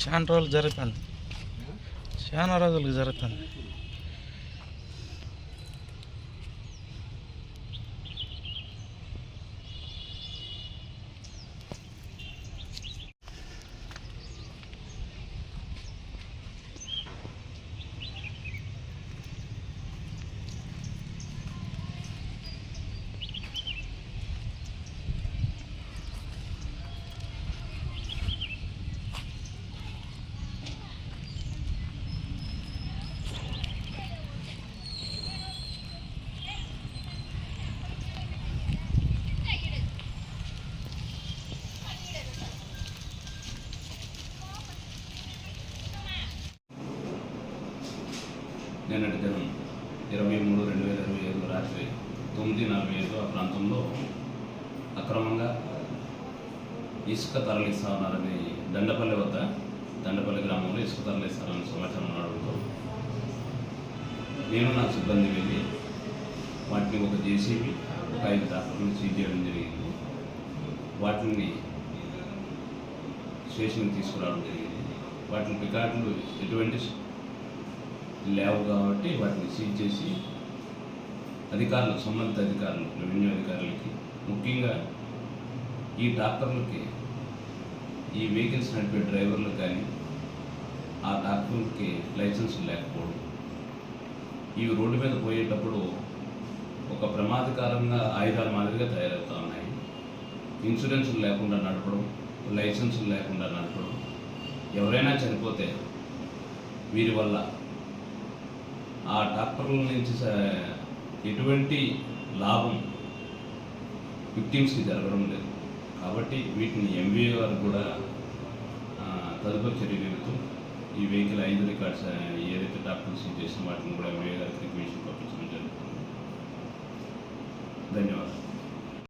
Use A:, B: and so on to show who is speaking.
A: చాలా రోజులు జరుగుతుంది చాలా రోజులకు జరుగుతుంది
B: నిన్నటి దినం ఇరవై మూడు రెండు వేల ఇరవై ఐదు రాత్రి తొమ్మిది నలభై ఐదు ఆ ప్రాంతంలో అక్రమంగా ఇసుక తరలిస్తా ఉన్నారని దండపల్లి వద్ద దండపల్లి గ్రామంలో ఇసుక తరలిస్తారని సమాచారం అడుగుతూ నేను నా సిబ్బంది వెళ్ళి వాటిని ఒక జేసీబీ ఒక ఐదు ట్రాక్టర్లు సీజ్ చేయడం జరిగింది. వాటిని స్టేషన్కి తీసుకురావడం జరిగింది. వాటిని పికాట్లు ఎటువంటి లేవు కాబట్టి వాటిని సీజ్ చేసి అధికారులకు సంబంధిత అధికారులు రెవెన్యూ అధికారులకి ముఖ్యంగా ఈ డాక్టర్లకి ఈ వెహికల్స్ నడిపే డ్రైవర్లకు కానీ ఆ డాక్టర్లకి లైసెన్స్ లేకపోవడం. ఇవి రోడ్డు మీద పోయేటప్పుడు ఒక ప్రమాదకరంగా ఆయుధాల మాదిరిగా తయారవుతూ ఉన్నాయి. ఇన్సూరెన్సులు లేకుండా నడపడం లైసెన్సులు లేకుండా నడపడం ఎవరైనా చనిపోతే వీరి వల్ల ఆ డాక్టర్ల నుంచి ఎటువంటి లాభం విక్టిమ్స్కి జరగడం లేదు. కాబట్టి వీటిని ఎంబీఏ గారు కూడా తదుపరి చర్యలతో ఈ వెహికల్ ఐదు రికార్డ్స్ ఏదైతే డాక్టర్స్ చేసిన వాటిని కూడా ఎంబీఏ గారికి రిక్వెషన్ పంపించడం జరుగుతుంది. ధన్యవాదాలు.